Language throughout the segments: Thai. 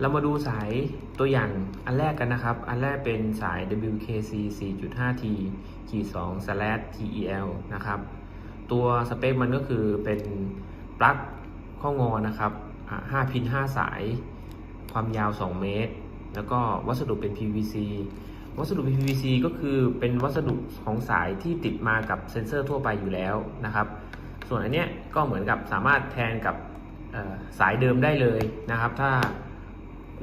เรามาดูสายตัวอย่างอันแรกกันนะครับ อันแรกเป็นสาย WKC 4.5T 2 slash TEL นะครับ ตัวสเปคมันก็คือเป็นปลั๊กข้องอนะครับอ่า5พิน 5 สาย ความยาว 2 เมตร แล้วก็วัสดุเป็น PVC วัสดุเป็น PVC ก็คือเป็นวัสดุของสายที่ติดมากับเซ็นเซอร์ทั่วไปอยู่แล้วนะครับ ส่วนอันเนี้ยก็เหมือนกับสามารถแทนกับสายเดิมได้เลยนะครับ ถ้า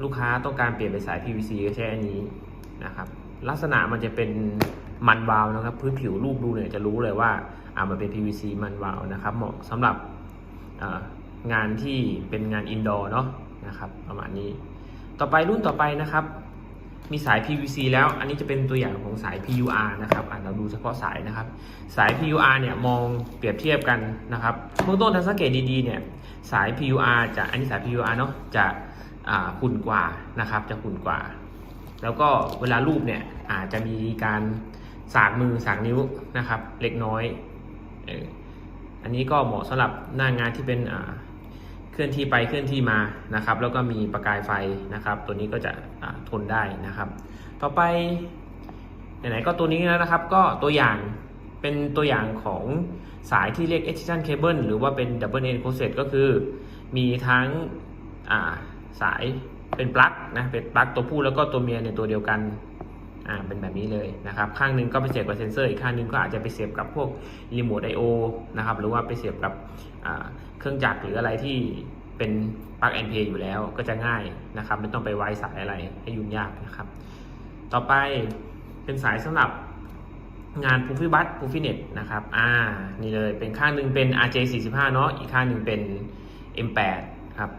ลูกค้าต้องการเปลี่ยนเป็นสาย PVC ก็ใช้อันนี้นะครับ ลักษณะมันจะเป็นมันวาวนะครับ พื้นผิวรูปดูเนี่ยจะรู้เลยว่าอ่ามันเป็น PVC มันวาวนะครับ เหมาะสำหรับงานที่เป็นงานอินดอร์เนาะนะครับประมาณนี้ ต่อไปรุ่นต่อไปนะครับ มีสาย PVC แล้วอันนี้จะเป็นตัวอย่างของสาย PUR นะครับอะเราดูเฉพาะสายนะครับ สาย PUR เนี่ยมองเปรียบเทียบกันนะครับเบื้องต้นถ้าสังเกตดีๆเนี่ยสาย PUR จะอันนี้สาย PUR เนาะจะ ขุ่นกว่านะครับ จะขุ่นกว่า แล้วก็เวลารูปเนี่ยอาจจะมีการสากมือสากนิ้วนะครับ เล็กน้อยอันนี้ก็เหมาะสำหรับหน้างานที่เป็นเคลื่อนที่ไปเคลื่อนที่มานะครับ แล้วก็มีประกายไฟนะครับ ตัวนี้ก็จะทนได้นะครับ ต่อไปไหนๆก็ตัวนี้แล้วนะครับ ก็ตัวอย่างเป็นตัวอย่างของสายที่เรียก extension cable หรือว่าเป็น double end crochet ก็คือมีทั้งอ่า สายเป็นปลั๊กนะเป็นปลั๊กตัวผู้แล้วก็ตัวเมียในตัวเดียวกันอ่าเป็นแบบนี้เลยนะครับข้างหนึงก็ไปเสียบกับเซนเซอร์อีกข้างหนึงก็อาจจะไปเสียบกับพวกรีโมทไอโอนะครับหรือว่าไปเสียบกับเครื่องจักรหรืออะไรที่เป็นปลั๊กแอนเพย์อยู่แล้วก็จะง่ายนะครับไม่ต้องไปไว้สายอะไรให้ยุ่งยากนะครับ ต่อไปเป็นสายสำหรับงาน p r o f i b u s p r o f i n e t นะครับอ่านี่เลยเป็นข้างหนึ่งเป็น RJ45 เนาะอีกข้างหนึ่งเป็น M8 ครับ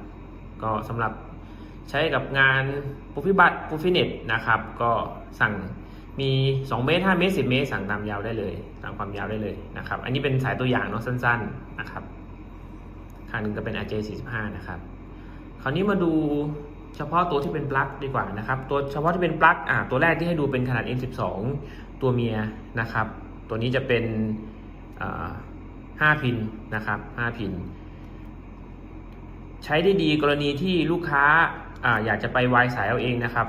ก็สำหรับใช้กับงาน p r o f i b u s p r o f i n e t นะครับ ก็สั่งมี 2 เมตร 5 เมตร 10 เมตร สั่งตามยาวได้เลยตามความยาวได้เลยนะครับ อันนี้เป็นสายตัวอย่างเนาะสั้นๆนะครับข้างหนึ่งก็เป็น RJ45 นะครับ คราวนี้มาดูเฉพาะตัวที่เป็นปลั๊กดีกว่านะครับ ตัวเฉพาะที่เป็นปลั๊กอ่าตัวแรกที่ให้ดูเป็นขนาด M12 ตัวเมียนะครับ ตัวนี้จะเป็นอ่า5พินนะครับ5พิน ใช้ได้ดีกรณีที่ลูกค้าอ่าอยากจะไปวายสายเอาเองนะครับ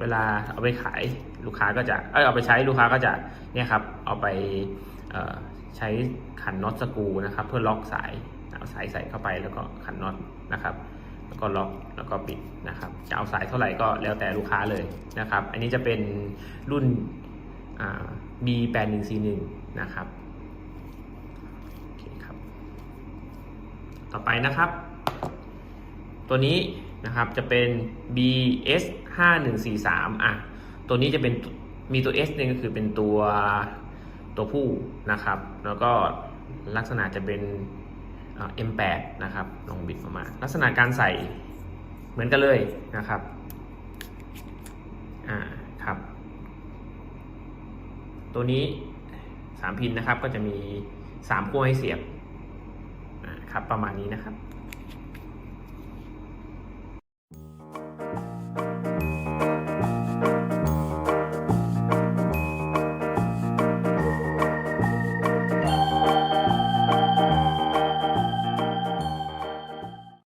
เวลาเอาไปขายลูกค้าก็จะเอยเอาไปใช้ลูกค้าก็จะเนี่ยครับเอาไปเอ่อใช้ขันน็อตสกูนะครับ เพื่อล็อกสายเอาสายใส่เข้าไปแล้วก็ขันน็อตนะครับแล้วก็ล็อกแล้วก็ปิดนะครับ จะเอาสายเท่าไหร่ก็แล้วแต่ลูกค้าเลยนะครับ อันนี้จะเป็นรุ่นอ่า B8141 นะครับโอเคครับ ต่อไปนะครับ ตัวนี้นะครับจะเป็น BS 5143อะตัวนี้จะเป็นมีตัว S เนี่ยก็คือเป็นตัวตัวผู้นะครับ แล้วก็ลักษณะจะเป็น M8 นะครับลองบิดออกมา ลักษณะการใส่เหมือนกันเลยนะครับอ่าครับ ตัวนี้ 3 พินนะครับก็จะมี 3 ขั้วให้เสียบอ่าครับประมาณนี้นะครับ